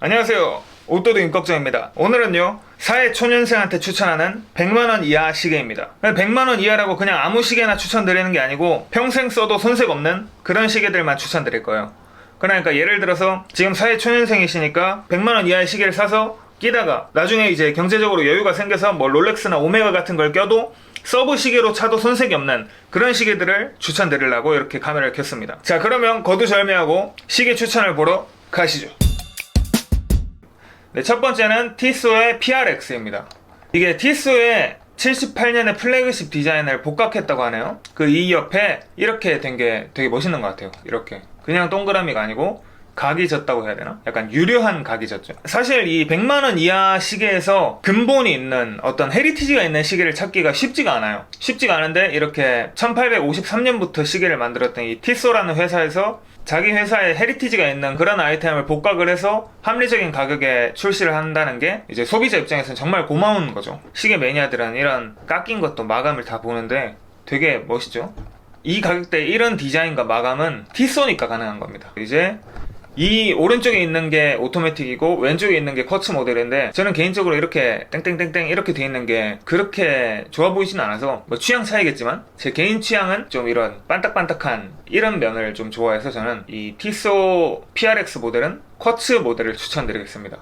안녕하세요. 옷도둑 임꺽정입니다. 오늘은요, 사회 초년생한테 추천하는 100만원 이하 시계입니다. 100만원 이하라고 그냥 아무 시계나 추천드리는 게 아니고 평생 써도 손색 없는 그런 시계들만 추천드릴 거예요. 그러니까 예를 들어서 지금 사회 초년생이시니까 100만원 이하의 시계를 사서 끼다가 나중에 이제 경제적으로 여유가 생겨서 뭐 롤렉스나 오메가 같은 걸 껴도 서브 시계로 차도 손색이 없는 그런 시계들을 추천드리려고 이렇게 카메라를 켰습니다. 자, 그러면 거두절미하고 시계 추천을 보러 가시죠. 네, 첫 번째는 티소의 PRX입니다. 이게 티소의 78년의 플래그십 디자인을 복각했다고 하네요. 그 이 옆에 이렇게 된 게 되게 멋있는 것 같아요. 이렇게. 그냥 동그라미가 아니고 각이 졌다고 해야 되나? 약간 유려한 각이 졌죠. 사실 이 100만 원 이하 시계에서 근본이 있는 어떤 헤리티지가 있는 시계를 찾기가 쉽지가 않아요. 쉽지가 않은데 이렇게 1853년부터 시계를 만들었던 이 티소라는 회사에서 자기 회사에 헤리티지가 있는 그런 아이템을 복각을 해서 합리적인 가격에 출시를 한다는 게 이제 소비자 입장에서는 정말 고마운 거죠. 시계 매니아들은 이런 깎인 것도 마감을 다 보는데 되게 멋있죠. 이 가격대에 이런 디자인과 마감은 티소니까 가능한 겁니다. 이제 이 오른쪽에 있는 게 오토매틱이고 왼쪽에 있는 게 쿼츠 모델인데 저는 개인적으로 이렇게 땡땡땡땡 이렇게 돼 있는 게 그렇게 좋아 보이진 않아서 뭐 취향 차이겠지만 제 개인 취향은 좀 이런 반딱반딱한 이런 면을 좀 좋아해서 저는 이 티소 PRX 모델은 쿼츠 모델을 추천드리겠습니다.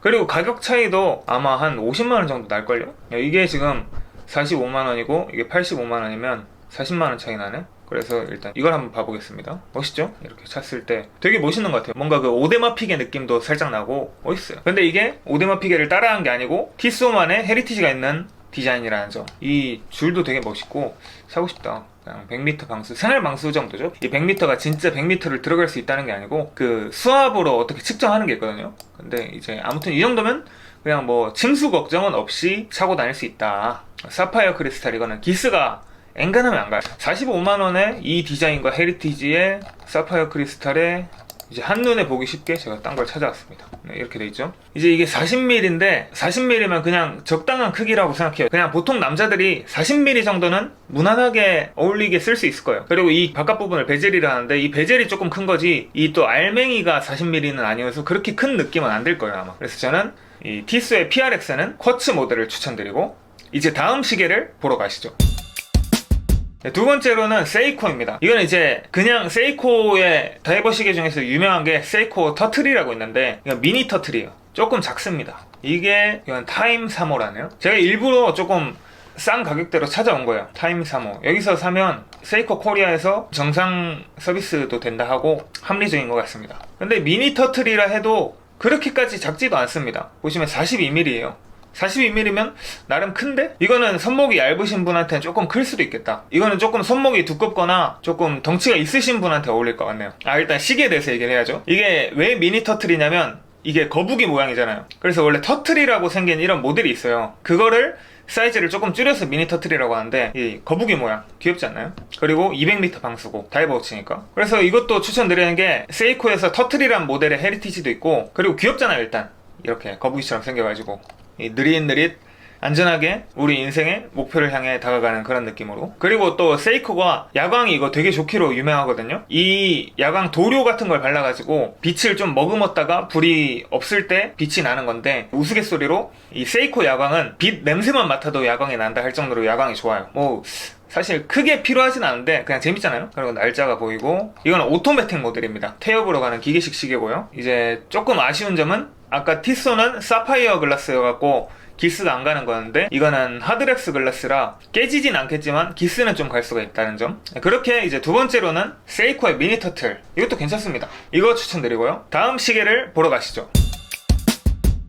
그리고 가격 차이도 아마 한 50만원 정도 날걸요? 이게 지금 45만원이고 이게 85만원이면 40만원 차이 나네? 그래서 일단 이걸 한번 봐보겠습니다. 멋있죠? 이렇게 찼을 때 되게 멋있는 것 같아요. 뭔가 그 오데마 피게 느낌도 살짝 나고 멋있어요. 근데 이게 오데마 피게를 따라한 게 아니고 티소만의 헤리티지가 있는 디자인이라는 점. 이 줄도 되게 멋있고 사고 싶다. 그냥 100m 방수, 생활 방수 정도죠. 이 100m가 진짜 100m를 들어갈 수 있다는 게 아니고 그 수압으로 어떻게 측정하는 게 있거든요. 근데 이제 아무튼 이 정도면 그냥 뭐 층수 걱정은 없이 차고 다닐 수 있다. 사파이어 크리스탈 이거는 기스가 엔간하면 안 가요. 45만 원에 이 디자인과 헤리티지의 사파이어 크리스탈에 이제 한눈에 보기 쉽게 제가 딴 걸 찾아왔습니다. 네, 이렇게 돼 있죠. 이제 이게 40mm인데 40mm면 그냥 적당한 크기라고 생각해요. 그냥 보통 남자들이 40mm 정도는 무난하게 어울리게 쓸 수 있을 거예요. 그리고 이 바깥 부분을 베젤이라 하는데 이 베젤이 조금 큰 거지 이 또 알맹이가 40mm는 아니어서 그렇게 큰 느낌은 안 들 거예요 아마. 그래서 저는 이 티스의 PRX는 쿼츠 모델을 추천드리고 이제 다음 시계를 보러 가시죠. 네, 두 번째로는 세이코입니다. 이건 이제 그냥 세이코의 다이버 시계 중에서 유명한 게 세이코 터틀이라고 있는데 미니 터틀이에요. 조금 작습니다. 이게 이건 타임 3호라네요. 제가 일부러 조금 싼 가격대로 찾아온 거예요. 타임 3호. 여기서 사면 세이코 코리아에서 정상 서비스도 된다 하고 합리적인 것 같습니다. 근데 미니 터틀이라 해도 그렇게까지 작지도 않습니다. 보시면 42mm예요. 42mm면 나름 큰데? 이거는 손목이 얇으신 분한테는 조금 클 수도 있겠다. 이거는 조금 손목이 두껍거나 조금 덩치가 있으신 분한테 어울릴 것 같네요. 아, 일단 시계에 대해서 얘기를 해야죠. 이게 왜 미니 터틀이냐면 이게 거북이 모양이잖아요. 그래서 원래 터틀이라고 생긴 이런 모델이 있어요. 그거를 사이즈를 조금 줄여서 미니 터틀이라고 하는데 이 거북이 모양 귀엽지 않나요? 그리고 200m 방수고 다이버 워치니까 그래서 이것도 추천드리는 게 세이코에서 터틀이란 모델의 헤리티지도 있고 그리고 귀엽잖아요 일단 이렇게 거북이처럼 생겨가지고 이 느릿느릿 안전하게 우리 인생의 목표를 향해 다가가는 그런 느낌으로. 그리고 또 세이코가 야광이 이거 되게 좋기로 유명하거든요. 이 야광 도료 같은 걸 발라가지고 빛을 좀 머금었다가 불이 없을 때 빛이 나는 건데 우스갯소리로 이 세이코 야광은 빛 냄새만 맡아도 야광이 난다 할 정도로 야광이 좋아요. 뭐 사실 크게 필요하진 않은데 그냥 재밌잖아요. 그리고 날짜가 보이고. 이건 오토매틱 모델입니다. 태엽으로 가는 기계식 시계고요. 이제 조금 아쉬운 점은 아까 티소는 사파이어 글라스여갖고 기스가 안 가는 거였는데 이거는 하드렉스 글라스라 깨지진 않겠지만 기스는 좀 갈 수가 있다는 점 그렇게 이제 두 번째로는 세이코의 미니 터틀 이것도 괜찮습니다 이거 추천드리고요 다음 시계를 보러 가시죠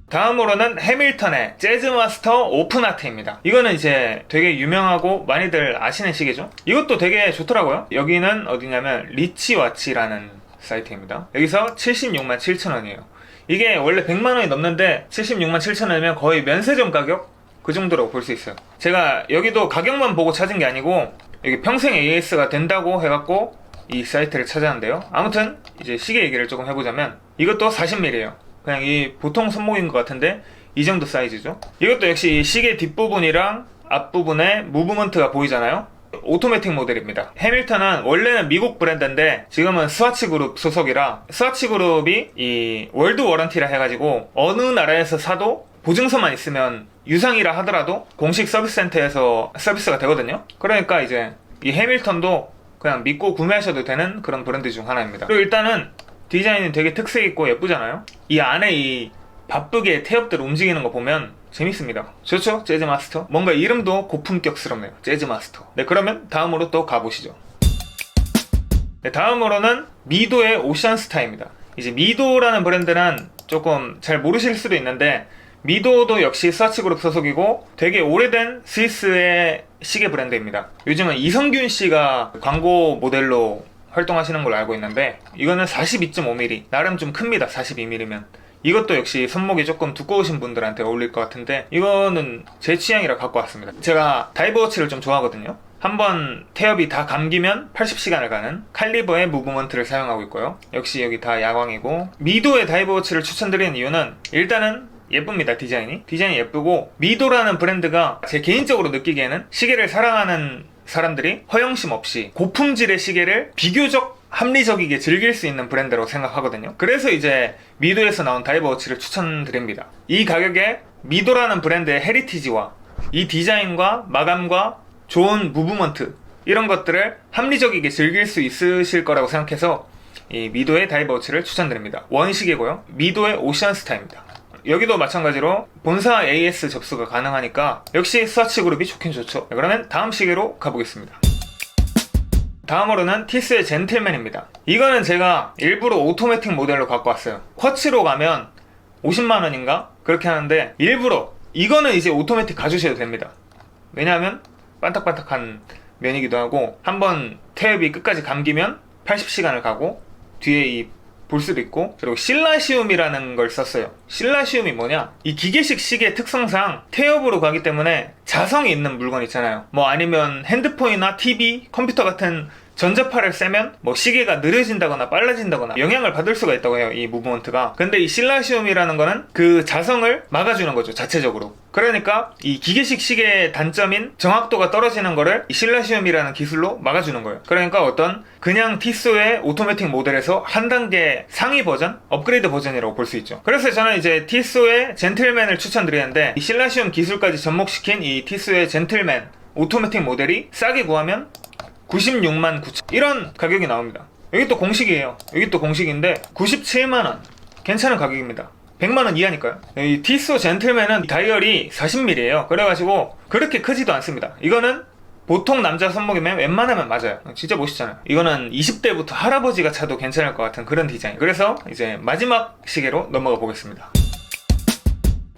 다음으로는 해밀턴의 재즈마스터 오픈아트입니다. 이거는 이제 되게 유명하고 많이들 아시는 시계죠. 이것도 되게 좋더라고요. 여기는 어디냐면 리치와치라는 사이트입니다. 여기서 76만 7천 원이에요. 이게 원래 100만 원이 넘는데 76만 7천 원이면 거의 면세점 가격? 그 정도라고 볼 수 있어요. 제가 여기도 가격만 보고 찾은 게 아니고 여기 평생 AS가 된다고 해갖고 이 사이트를 찾았는데요. 아무튼 이제 시계 얘기를 조금 해보자면 이것도 40mm예요. 그냥 이 보통 손목인 것 같은데 이 정도 사이즈죠. 이것도 역시 이 시계 뒷부분이랑 앞부분에 무브먼트가 보이잖아요. 오토매틱 모델입니다. 해밀턴은 원래는 미국 브랜드인데 지금은 스와치 그룹 소속이라 스와치 그룹이 이 월드 워런티라 해가지고 어느 나라에서 사도 보증서만 있으면 유상이라 하더라도 공식 서비스 센터에서 서비스가 되거든요. 그러니까 이제 이 해밀턴도 그냥 믿고 구매하셔도 되는 그런 브랜드 중 하나입니다. 그리고 일단은 디자인이 되게 특색 있고 예쁘잖아요. 이 안에 이 바쁘게 태엽들 움직이는 거 보면 재밌습니다. 좋죠? 재즈 마스터. 뭔가 이름도 고품격스럽네요. 재즈 마스터. 네, 그러면 다음으로 또 가보시죠. 네, 다음으로는 미도의 오션스타입니다. 이제 미도라는 브랜드는 조금 잘 모르실 수도 있는데 미도도 역시 스와치 그룹 소속이고 되게 오래된 스위스의 시계 브랜드입니다. 요즘은 이성균 씨가 광고 모델로 활동하시는 걸로 알고 있는데 이거는 42.5mm 나름 좀 큽니다. 42mm면 이것도 역시 손목이 조금 두꺼우신 분들한테 어울릴 것 같은데 이거는 제 취향이라 갖고 왔습니다. 제가 다이버워치를 좀 좋아하거든요. 한번 태엽이 다 감기면 80시간을 가는 칼리버의 무브먼트를 사용하고 있고요. 역시 여기 다 야광이고 미도의 다이버워치를 추천드리는 이유는 일단은 예쁩니다 디자인이 디자인이 예쁘고 미도라는 브랜드가 제 개인적으로 느끼기에는 시계를 사랑하는 사람들이 허영심 없이 고품질의 시계를 비교적 합리적이게 즐길 수 있는 브랜드라고 생각하거든요. 그래서 이제 미도에서 나온 다이버워치를 추천드립니다. 이 가격에 미도라는 브랜드의 헤리티지와 이 디자인과 마감과 좋은 무브먼트 이런 것들을 합리적이게 즐길 수 있으실 거라고 생각해서 이 미도의 다이버워치를 추천드립니다. 원시계고요. 미도의 오션스타입니다. 여기도 마찬가지로 본사 AS 접수가 가능하니까 역시 스와치 그룹이 좋긴 좋죠. 네, 그러면 다음 시계로 가보겠습니다. 다음으로는 티스의 젠틀맨입니다. 이거는 제가 일부러 오토매틱 모델로 갖고 왔어요. 쿼츠로 가면 50만원인가? 그렇게 하는데 일부러 이거는 이제 오토매틱 가주셔도 됩니다. 왜냐하면 반딱반딱한 면이기도 하고 한번 태엽이 끝까지 감기면 80시간을 가고 뒤에 이 볼 수도 있고 그리고 실라시움이라는 걸 썼어요. 실라시움이 뭐냐? 이 기계식 시계 특성상 태엽으로 가기 때문에 자성이 있는 물건 있잖아요. 뭐 아니면 핸드폰이나 TV 컴퓨터 같은 전자파를 쐬면 뭐 시계가 느려진다거나 빨라진다거나 영향을 받을 수가 있다고 해요 이 무브먼트가. 근데 이 실라시움이라는 거는 그 자성을 막아주는 거죠 자체적으로. 그러니까 이 기계식 시계의 단점인 정확도가 떨어지는 거를 이 실라시움이라는 기술로 막아주는 거예요. 그러니까 어떤 그냥 티소의 오토매틱 모델에서 한 단계 상위 버전 업그레이드 버전이라고 볼 수 있죠. 그래서 저는 이제 티소의 젠틀맨을 추천드리는데 이 실라시움 기술까지 접목시킨 이 티소의 젠틀맨 오토매틱 모델이 싸게 구하면 96만 9천 이런 가격이 나옵니다. 여기 또 공식이에요. 여기 또 공식인데 97만 원 괜찮은 가격입니다. 100만 원 이하니까요. 이 티소 젠틀맨은 다이얼이 40mm예요. 그래가지고 그렇게 크지도 않습니다. 이거는 보통 남자 손목이면 웬만하면 맞아요. 진짜 멋있잖아요. 이거는 20대부터 할아버지가 차도 괜찮을 것 같은 그런 디자인. 그래서 이제 마지막 시계로 넘어가 보겠습니다.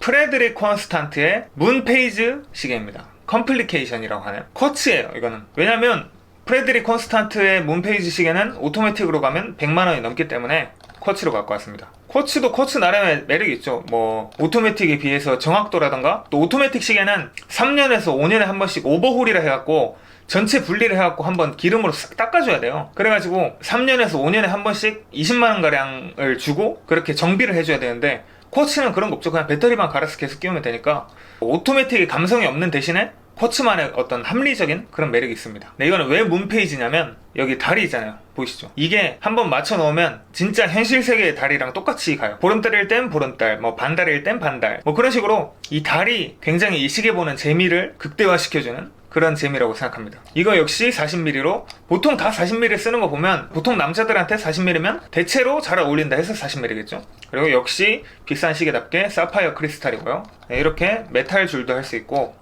프레드릭 콘스탄트의 문 페이즈 시계입니다. 컴플리케이션이라고 하네요. 쿼츠예요, 이거는. 왜냐면 프레드릭 콘스탄트의 문페이지 시계는 오토매틱으로 가면 100만 원이 넘기 때문에 쿼츠로 갖고 왔습니다. 쿼츠도 쿼츠 나름의 매력이 있죠. 뭐 오토매틱에 비해서 정확도라던가 또 오토매틱 시계는 3년에서 5년에 한 번씩 오버홀이라 해갖고 전체 분리를 해갖고 한번 기름으로 싹 닦아줘야 돼요. 그래가지고 3년에서 5년에 한 번씩 20만원 가량을 주고 그렇게 정비를 해줘야 되는데 쿼츠는 그런 거 없죠. 그냥 배터리만 갈아서 계속 끼우면 되니까 오토매틱의 감성이 없는 대신에 쿼츠만의 어떤 합리적인 그런 매력이 있습니다. 네, 이거는 왜 문페이지냐면 여기 다리 있잖아요. 보이시죠? 이게 한번 맞춰 놓으면 진짜 현실 세계의 다리랑 똑같이 가요. 보름달일 땐 보름달, 뭐 반달일 땐 반달. 뭐 그런 식으로 이 달이 굉장히 이 시계 보는 재미를 극대화시켜주는 그런 재미라고 생각합니다. 이거 역시 40mm로 보통 다 40mm 쓰는 거 보면 보통 남자들한테 40mm면 대체로 잘 어울린다 해서 40mm겠죠. 그리고 역시 비싼 시계답게 사파이어 크리스탈이고요. 네, 이렇게 메탈 줄도 할 수 있고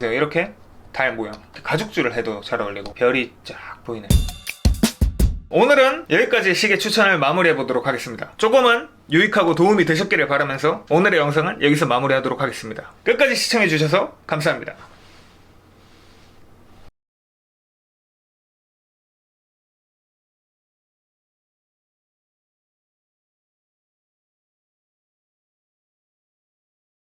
네, 이렇게 달 모양 가죽줄을 해도 잘 어울리고 별이 쫙 보이네. 오늘은 여기까지 시계 추천을 마무리해 보도록 하겠습니다. 조금은 유익하고 도움이 되셨기를 바라면서 오늘의 영상은 여기서 마무리하도록 하겠습니다. 끝까지 시청해 주셔서 감사합니다.